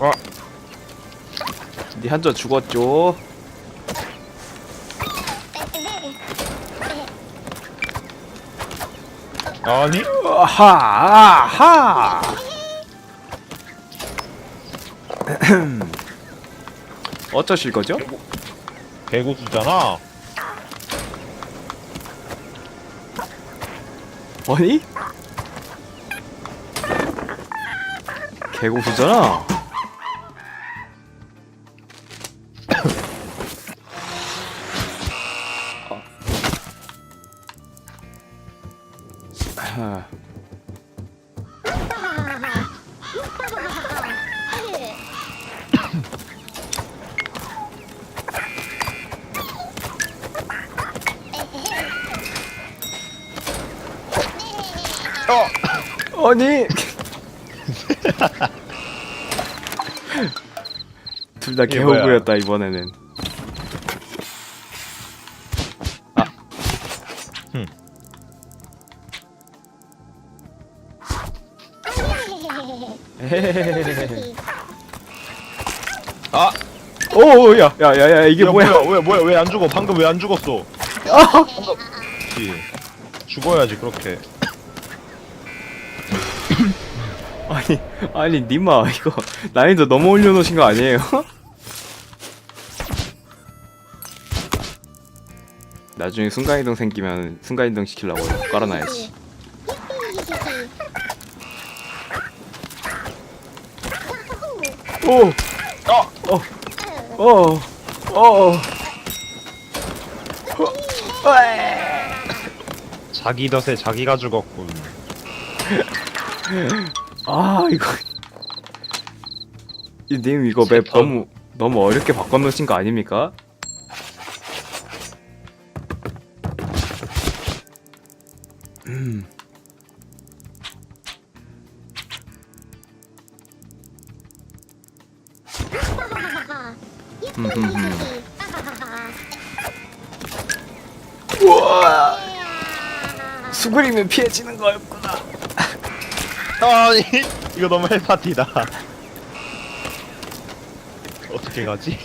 어. 니한점 죽었죠? 아니? 아하, 아하. 어쩌실 거죠? 개구수잖아. 아니? 개고수잖아. 아. 아니 둘 다 이게 뭐야? 개호구였다 이번에는 아! 오, 야, 야, 야, 야, 이게 야, 뭐야? 왜, 뭐야, 왜 안 죽어? 방금 왜 안 죽었어? 아! 죽어야지, 그렇게. 아니, 아니, 님아, 이거 난이도 너무 올려놓으신 거 아니에요? 나중에 순간이동 생기면 순간이동 시키려고 깔아놔야지. 오, 어! 어, 어, 어. 자기 덫에 자기가 죽었군. 아, 이거. 이님 이거 맵 세턴. 너무 너무 어렵게 바꿔놓으신 거 아닙니까? 음. 우와, 수그리면 피해지는 거였구나. 아니, 이거 너무 헬파티다. 어떻게 가지?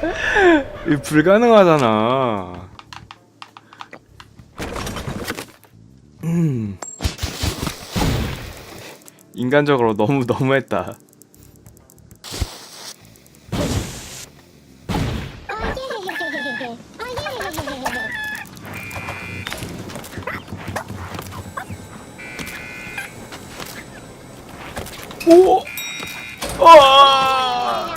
이거 불가능하잖아. 음. 인간적으로 너무 너무했다. 오! 아!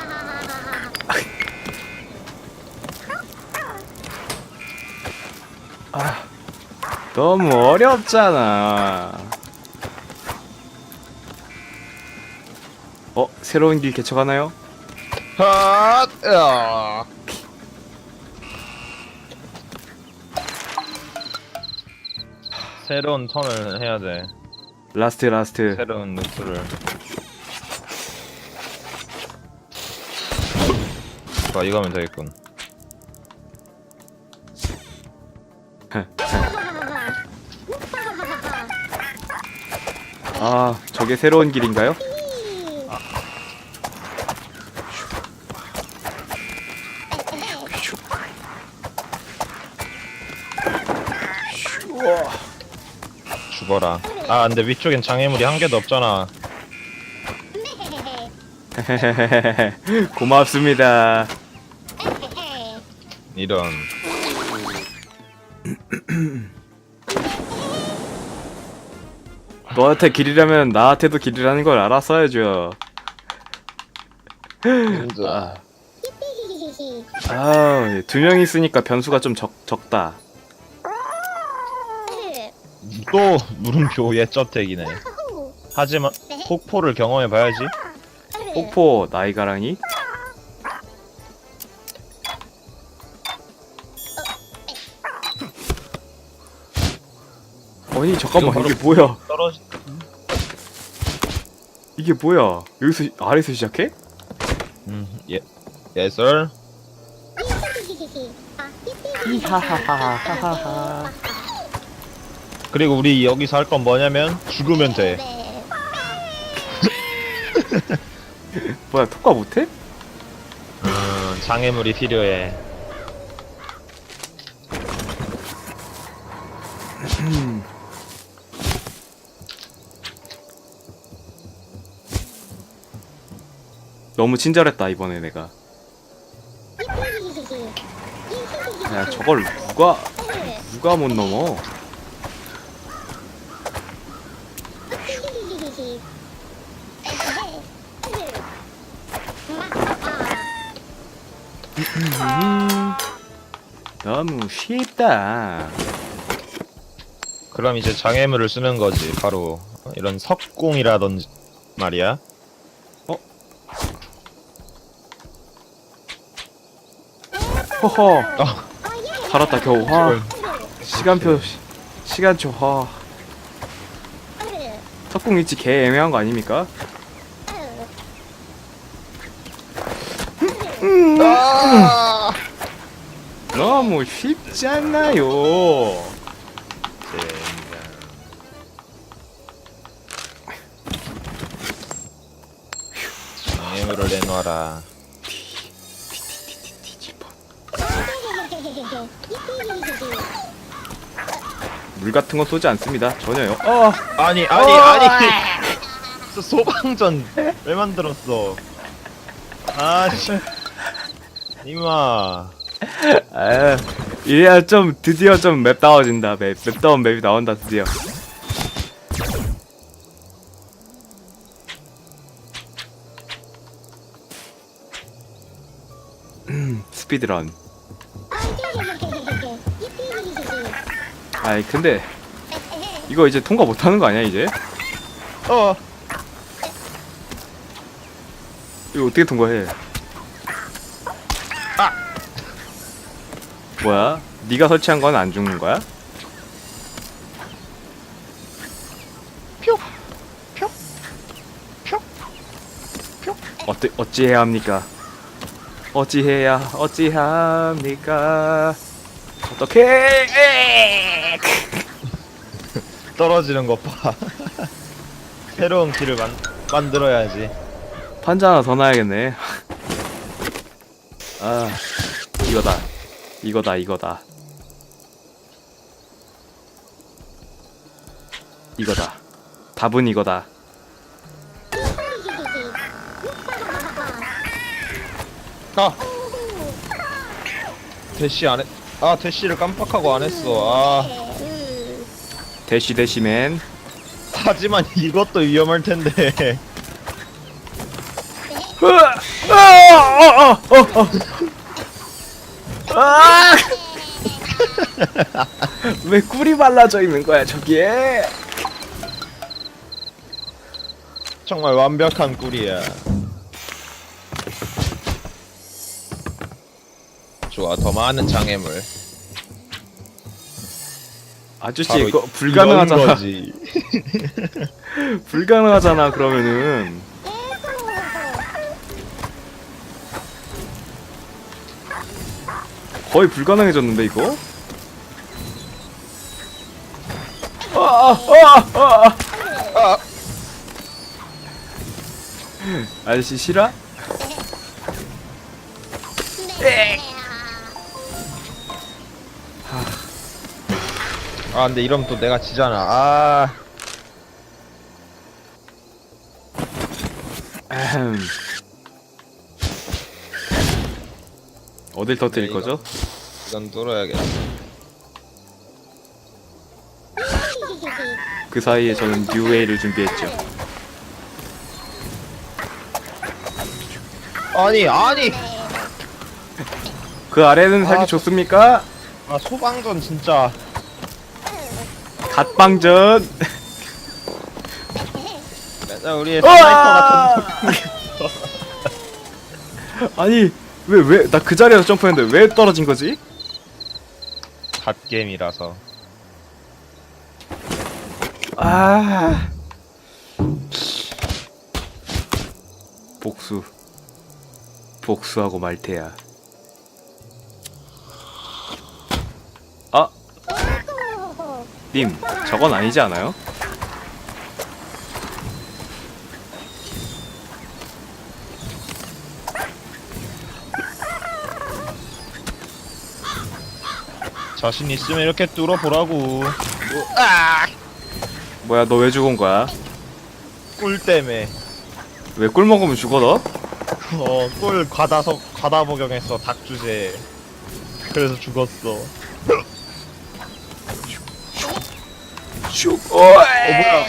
아, 너무 어렵잖아. 어, 새로운 길 개척하나요? 야. 새로운 턴을 해야 돼. 라스트 라스트. 새로운 루트를. 아, 이거 하면 되겠군. 아, 저게 새로운 길인가요? 죽어라. 아, 근데 위쪽엔 장애물이 한 개도 없잖아. 고맙습니다. 이런. 너한테 길이라면 나한테도 길이라는 걸 알았어야죠. 아, 아, 두 명 있으니까 변수가 좀 적, 적다. 또 물음표 옛저택이네. 하지만 폭포를 경험해 봐야지. 폭포 나이가랑이? 아니 잠깐만 이게 뭐야? 떨어지. 이게 뭐야? 여기서 아래에서 시작해? 음, 예. Yes, sir. 하하하하하하. 그리고 우리 여기서 할 건 뭐냐면 죽으면 돼. 뭐야 통과 못해? 음, 장애물이 필요해. 너무 친절했다 이번에 내가 야 저걸 누가 누가 못 넘어 음, 너무 쉽다 그럼 이제 장애물을 쓰는 거지. 바로 이런 석궁이라든지 말이야. 허허 어, 살았다 겨우 와 시간표 시- 시간초 와 석궁 위치 개 애매한 거 아닙니까? 아! 너무 쉽잖아요 젠장. 장애물을 내놔라. 물 같은 거 쏘지 않습니다. 전혀요. 어. 아니 아니 아니. 소- 소방전 왜 만들었어? 아씨. 이마. 아, 이래야 좀 드디어 좀 맵 다워진다. 맵 맵 다운 맵이 나온다 드디어. 음, 스피드런 아이 근데 이거 이제 통과 못하는 거 아니야 이제? 어 이거 어떻게 통과해? 아! 뭐야? 네가 설치한 건 안 죽는 거야? 어찌 어찌해야 합니까? 어찌해야 어찌합니까? 어떻게? 떨어지는 것 봐 새로운 길을 만, 만들어야지 판자 하나 더 놔야겠네. 아 이거다 이거다 이거다 이거다 답은 이거다. 아! 대시 안했 아 대시를 깜빡하고 안 했어 아 대시 대시맨. 하지만 이것도 위험할 텐데 어, 어, 어. 아! 왜 꿀이 발라져 있는 거야 저기에? 정말 완벽한 꿀이야. 좋아, 더 많은 장애물. 아저씨 바로 이거 이런 불가능하잖아. 거지. 불가능하잖아 그러면은. 거의 불가능해졌는데 이거? 아, 아, 아, 아, 아. 아저씨 싫어? 아, 근데 이러면 또 내가 지잖아. 아. 어딜 터뜨릴 네. 거죠? 이건 뚫어야겠다. 그 사이에 저는 뉴웨이를 준비했죠. 아니, 아니! 그 아래는 살기 아, 좋습니까? 아, 소방전 진짜. 갓방전. 맨날 우리의 스나이퍼 같은. 아니 왜 왜 나 그 자리에서 점프했는데 왜 떨어진 거지? 갓겜이라서. 아 복수 복수하고 말 테야. 님, 저건 아니지 않아요? 자신 있으면 이렇게 뚫어보라고 아! 뭐야, 너 왜 죽은 거야? 꿀 때문에 왜 꿀 먹으면 죽어 너? 어꿀 과다서 과다 복용했어 닭 주제 그래서 죽었어 슉. 어. 뭐야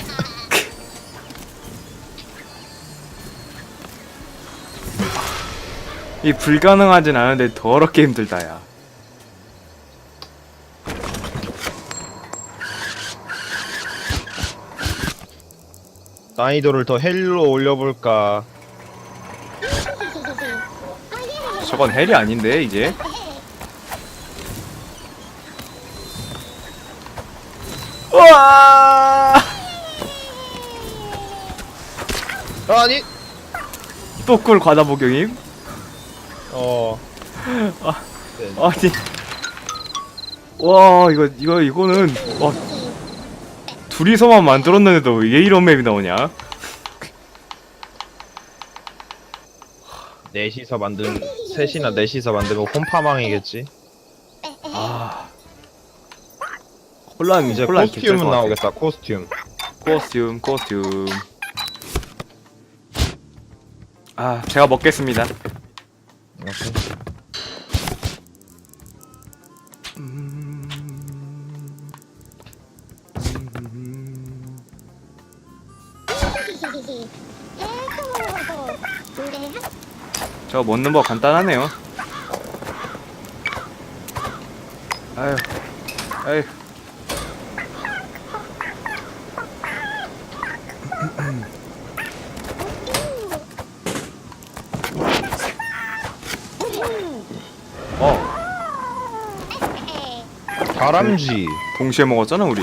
이 불가능하진 않은데 더럽게 힘들다 야. 난이도를 더 헬로 올려볼까 저건 헬이 아닌데 이제. 우와! 아니 또꿀 과다 복용임? 어 아. 네. 아니. 와 이거 이거 이거는 와 둘이서만 만들었는데도 왜 이런 맵이 나오냐? 넷이서 만든 셋이나 넷이서 만들면 홈파망이겠지 혼란 이제 혼란 코스튬은 개쩔 것 같아. 나오겠다 코스튬. 코스튬 코스튬. 아 제가 먹겠습니다. 이렇게. 저 먹는 법 간단하네요. 아유 아유 어 다람쥐. 동시에 먹었잖아 우리.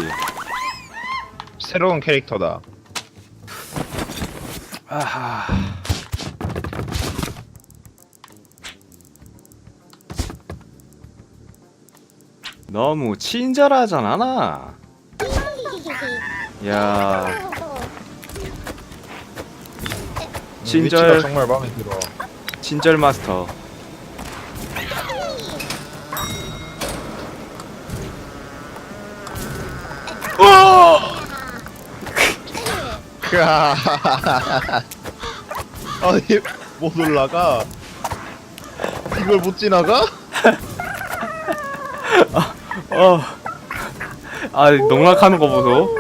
새로운 캐릭터다. 아하. 너무 친절하잖아. 나. 야 위치가 친절. 정말 마음에 들어. 친절 마스터 아니 못 올라가? 이걸 못 지나가? 어. 아 농락하는 거 보소.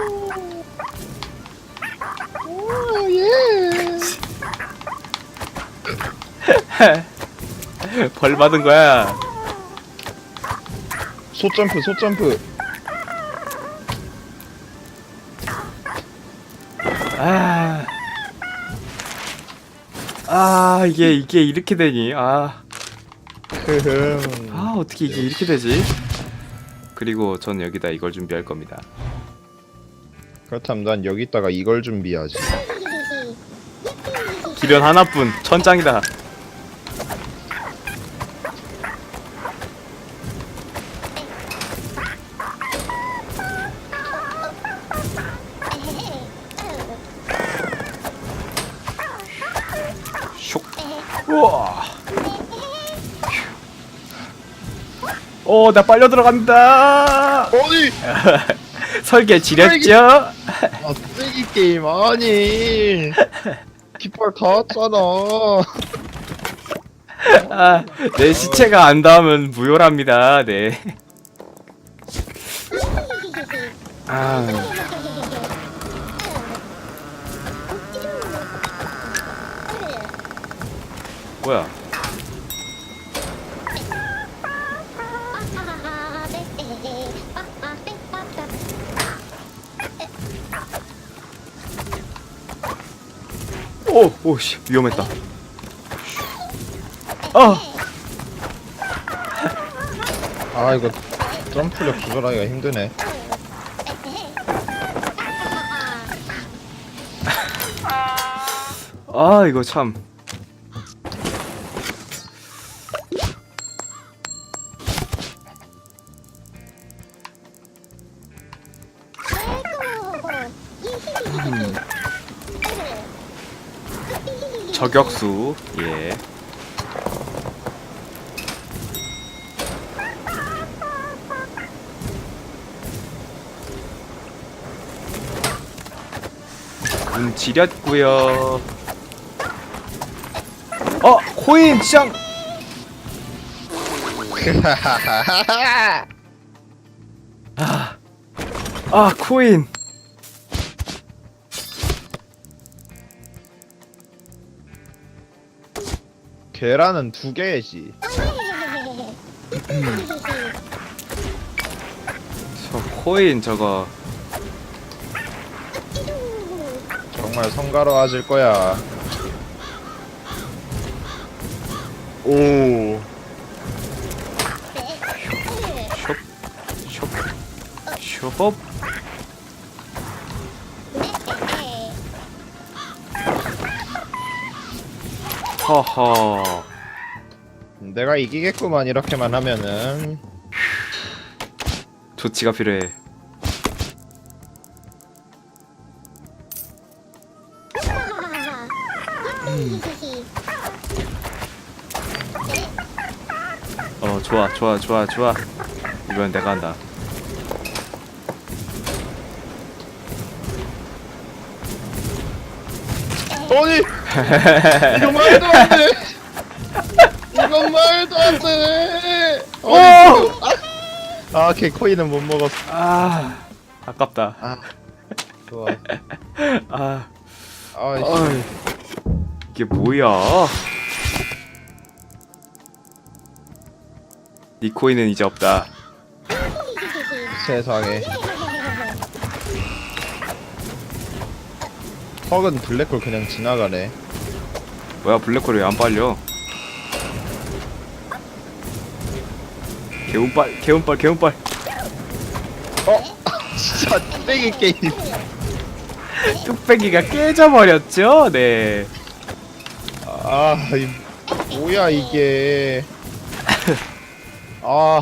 벌 받은 거야. 소점프 소점프 아, 이게, 이게 이렇게 되니? 아, 아, 어떻게 이게 이렇게 되지? 그리고 전 여기다 이걸 준비할 겁니다. 그렇다면 난 여기다가 이걸 준비하지 기련 하나뿐, 천장이다. 오, 나 빨려 들어간다. 아니 설계 지렸죠? 아 쓰기 게임 아니 깃발 다 왔잖아 아, 내 시체가 안 닿으면 무효랍니다. 네. 아, 뭐야? 오, 오, 씨, 위험했다. 아, 아 이거 점프력 조절하기가 힘드네 아, 이거 참. 저격수 예 음, 지렸구요 어 코인 시장. 아, 아 코인. 계란은 두 개지. 저 코인 저거 정말 성가로워질 거야. 오. 숍, 숍, 숍. 허허. 내가 이기겠구만 이렇게만 하면은. 조치가 필요해. 어 좋아 좋아 좋아 좋아. 이번 내가 한다. 아니 이거 말도 안 돼. 이건 말도 안 돼. 오! 아, 걔 코인은 못 먹었어. 아 아깝다. 아, 좋아. 아 아이씨. 어이. 이게 뭐야? 니 코인은 이제 없다. 세상에. 턱은 블랙홀 그냥 지나가네. 뭐야 블랙홀이 왜 안 빨려? 개운빨 개운빨 개운빨 어? 진짜 떼기 게임. 뚝배기가 깨져버렸죠? 네 아, 이, 뭐야 이게. 아,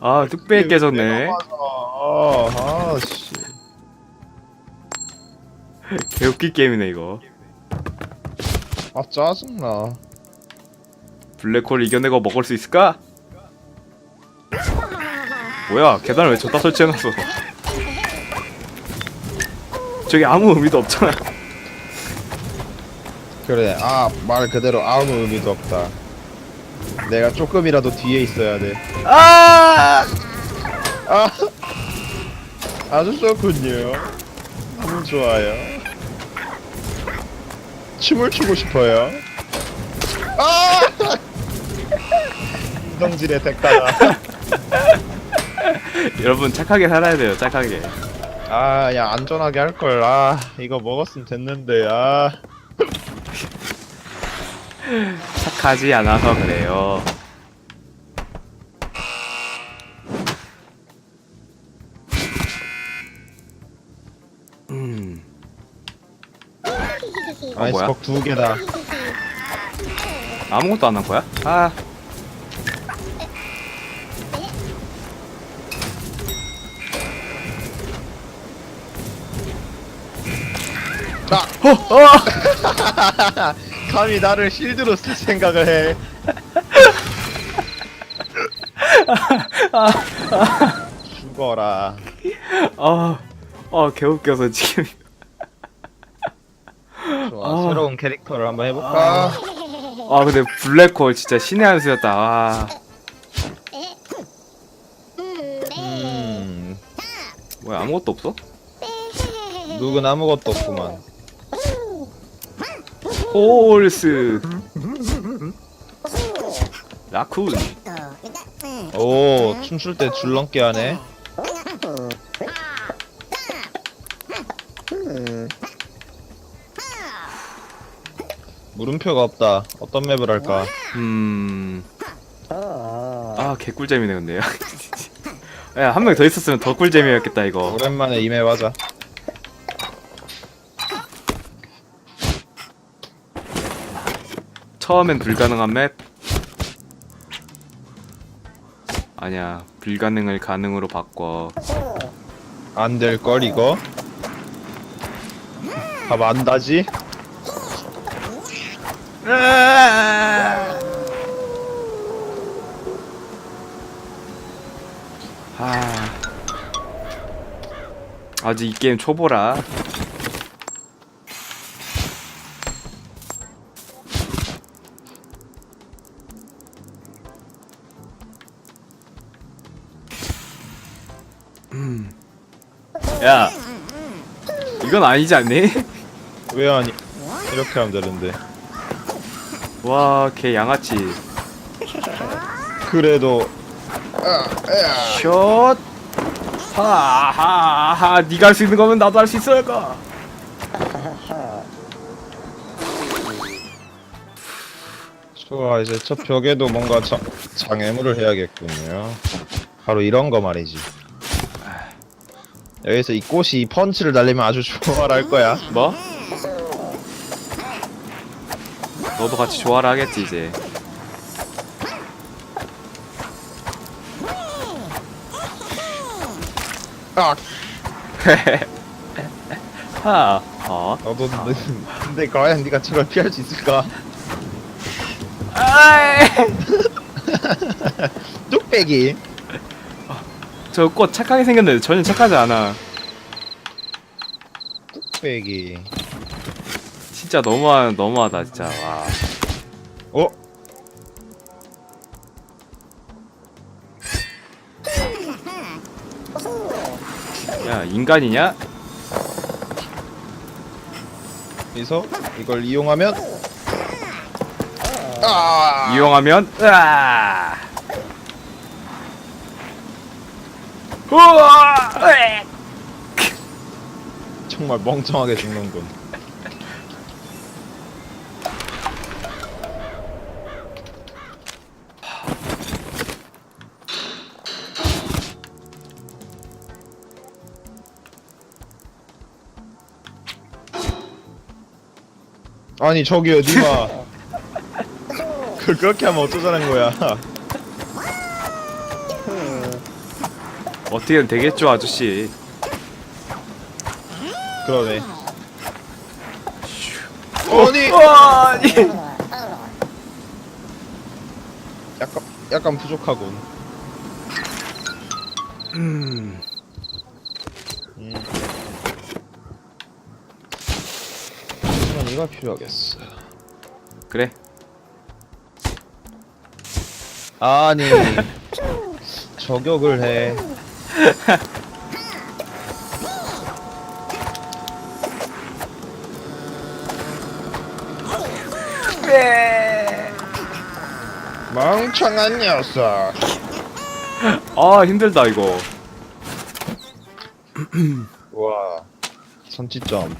아 뚝배기 깨졌네. 아, 아, 씨. 개웃기 게임이네 이거 아, 짜증나. 블랙홀 이겨내고 먹을 수 있을까? 뭐야 계단을 왜 저따 설치해놨어 저기 아무 의미도 없잖아 그래, 아, 말 그대로 아무 의미도 없다. 내가 조금이라도 뒤에 있어야 돼. 아 아, 아주 좋군요. 너무 좋아요. 춤을 추고 싶어요. 아! 인성질의 대가다. 여러분 착하게 살아야 돼요 착하게 아, 야, 안전하게 할걸. 아, 이거 먹었으면 됐는데, 아. 착하지 않아서 그래요 아, 뭐야? 아이스벅 두 개다. 아무것도 안 한 거야? 아 나! 어! 어! 감히 나를 실드로 쓸 생각을 해. 죽어라. 아, 아 개웃겨서 지금 좋아, 아. 새로운 캐릭터를 한번 해볼까? 아 근데 블랙홀 진짜 신의 한 수였다 아 음, 뭐야 아무것도 없어? 누군 아무것도 없구만. 홀스 라쿤 오, 춤출 때 줄넘기 하네. 물음표가 없다. 어떤 맵을 할까? 음... 아 개꿀잼이네 근데요 야 한 명 더 있었으면 더 꿀잼이었겠다 이거 오랜만에 이맵 하자. 처음엔 불가능한 맵 아니야 불가능을 가능으로 바꿔 안 될걸 이거. 답 안다지? 아. 아직 이 게임 초보라. 음. 야, 이건 아니지 않니? 왜 아니 이렇게 하면 되는데 와걔 양아치. 그래도 슛 하하하 네가 할 수 있는 거면 나도 할 수 있을까? 좋아 이제 저 벽에도 뭔가 자, 장애물을 해야겠군요. 바로 이런 거 말이지. 여기서 이 꽃이 펀치를 날리면 아주 좋아할 거야. 뭐? 너도 같이 좋아라 하겠지 이제. 아. 하 어? 너도 근데 과연 네가 저걸 피할 수 있을까? 뚝배기. 저 꽃 착하게 생겼는데 전혀 착하지 않아. 뚝배기 진짜 너무하, 너무하다 진짜. 와. 어? 야 인간이냐? 그래서 이걸 이용하면? 아! 이용하면? 으아! 우와. 정말 멍청하게 죽는군 아니 저기요 니마 그렇게 하면 어쩌자는 거야? 어떻게든 되겠죠 아저씨. 그러네. 아니! 우와 아니. 약간 약간 부족하군. 음. 이가 필요하겠어. 그래. 아니 저격을 해. 멍청한 녀석. 아 힘들다 이거. 와 선취점